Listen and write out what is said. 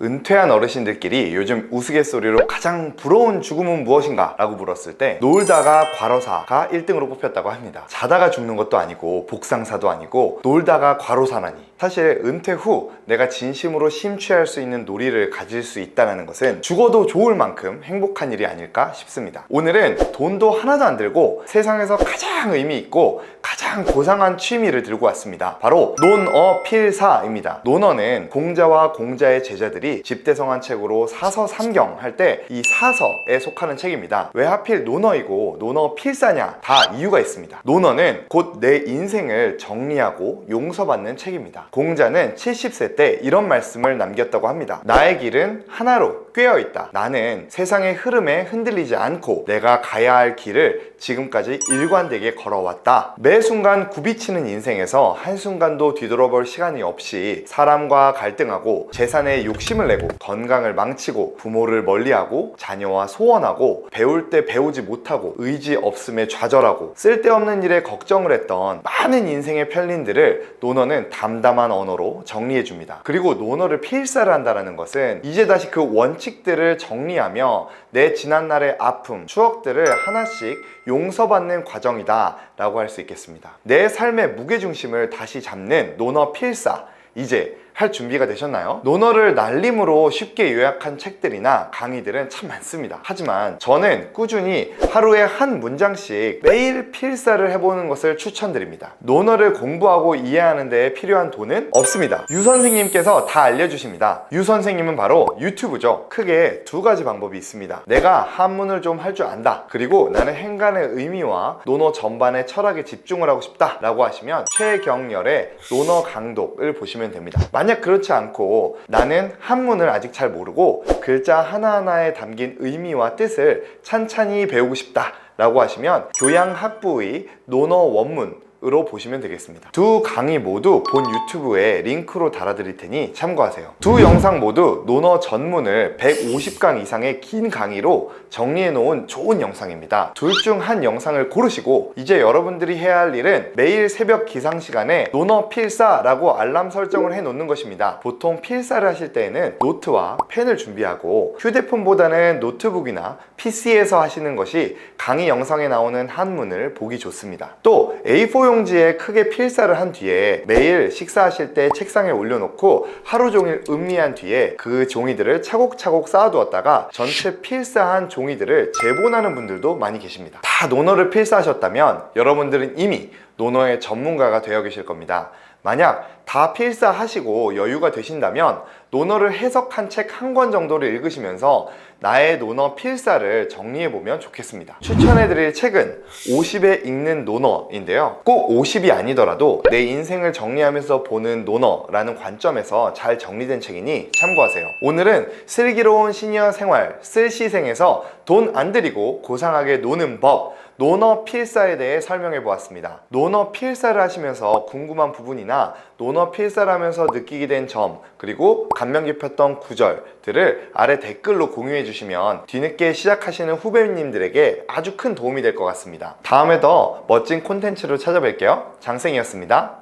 은퇴한 어르신들끼리 요즘 우스갯소리로 가장 부러운 죽음은 무엇인가? 라고 물었을 때 놀다가 과로사가 1등으로 뽑혔다고 합니다. 자다가 죽는 것도 아니고 복상사도 아니고 놀다가 과로사나니 사실 은퇴 후 내가 진심으로 심취할 수 있는 놀이를 가질 수 있다는 것은 죽어도 좋을 만큼 행복한 일이 아닐까 싶습니다. 오늘은 돈도 하나도 안 들고 세상에서 가장 의미 있고 가장 고상한 취미를 들고 왔습니다. 바로 논어필사입니다. 논어는 공자와 공자의 제자들이 집대성한 책으로 사서 삼경 할 때 이 사서에 속하는 책입니다. 왜 하필 논어이고 논어필사냐? 다 이유가 있습니다. 논어는 곧 내 인생을 정리하고 용서받는 책입니다. 공자는 70세 때 이런 말씀을 남겼다고 합니다. 나의 길은 하나로 꿰어 있다. 나는 세상의 흐름에 흔들리지 않고 내가 가야 할 길을 지금까지 일관되게 걸어왔다. 매 순간 굽이치는 인생에서 한순간도 뒤돌아볼 시간이 없이 사람과 갈등하고 재산에 욕심을 내고 건강을 망치고 부모를 멀리하고 자녀와 소원하고 배울 때 배우지 못하고 의지 없음에 좌절하고 쓸데없는 일에 걱정을 했던 많은 인생의 편린들을 논어는 담담한 언어로 정리해 줍니다. 그리고 논어를 필사를 한다는 것은 이제 다시 그 원칙들을 정리하며 내 지난날의 아픔, 추억들을 하나씩 용서받는 과정이다 라고 할 수 있겠습니다. 내 삶의 무게중심을 다시 잡는 논어 필사. 이제 할 준비가 되셨나요? 논어를 날림으로 쉽게 요약한 책들이나 강의들은 참 많습니다. 하지만 저는 꾸준히 하루에 한 문장씩 매일 필사를 해보는 것을 추천드립니다. 논어를 공부하고 이해하는 데 필요한 돈은 없습니다. 유 선생님께서 다 알려주십니다. 유 선생님은 바로 유튜브죠. 크게 두 가지 방법이 있습니다. 내가 한문을 좀 할 줄 안다. 그리고 나는 행간의 의미와 논어 전반의 철학에 집중을 하고 싶다. 라고 하시면 최경열의 논어 강독을 보시면 됩니다. 만약 그렇지 않고 나는 한문을 아직 잘 모르고 글자 하나하나에 담긴 의미와 뜻을 찬찬히 배우고 싶다. 라고 하시면 교양학부의 논어 원문 으로 보시면 되겠습니다. 두 강의 모두 본 유튜브에 링크로 달아드릴 테니 참고하세요. 두 영상 모두 논어 전문을 150강 이상의 긴 강의로 정리해 놓은 좋은 영상입니다. 둘 중 한 영상을 고르시고 이제 여러분들이 해야 할 일은 매일 새벽 기상 시간에 논어 필사라고 알람 설정을 해 놓는 것입니다. 보통 필사를 하실 때에는 노트와 펜을 준비하고 휴대폰보다는 노트북이나 PC에서 하시는 것이 강의 영상에 나오는 한문을 보기 좋습니다. 또 A4 용지에 크게 필사를 한 뒤에 매일 식사하실 때 책상에 올려놓고 하루 종일 음미한 뒤에 그 종이들을 차곡차곡 쌓아두었다가 전체 필사한 종이들을 재본하는 분들도 많이 계십니다. 다 논어를 필사하셨다면 여러분들은 이미 논어의 전문가가 되어 계실 겁니다. 만약 다 필사하시고 여유가 되신다면 논어를 해석한 책 한 권 정도를 읽으시면서 나의 논어 필사를 정리해 보면 좋겠습니다. 추천해 드릴 책은 50에 읽는 논어인데요. 꼭 50이 아니더라도 내 인생을 정리하면서 보는 논어라는 관점에서 잘 정리된 책이니 참고하세요. 오늘은 슬기로운 시니어 생활 쓸시생에서 돈 안 들이고 고상하게 노는 법 논어 필사에 대해 설명해 보았습니다. 논어 필사를 하시면서 궁금한 부분이나 논어 필사를 하면서 느끼게 된 점, 그리고 감명 깊었던 구절들을 아래 댓글로 공유해 주시면 뒤늦게 시작하시는 후배님들에게 아주 큰 도움이 될 것 같습니다. 다음에 더 멋진 콘텐츠로 찾아뵐게요. 장생이었습니다.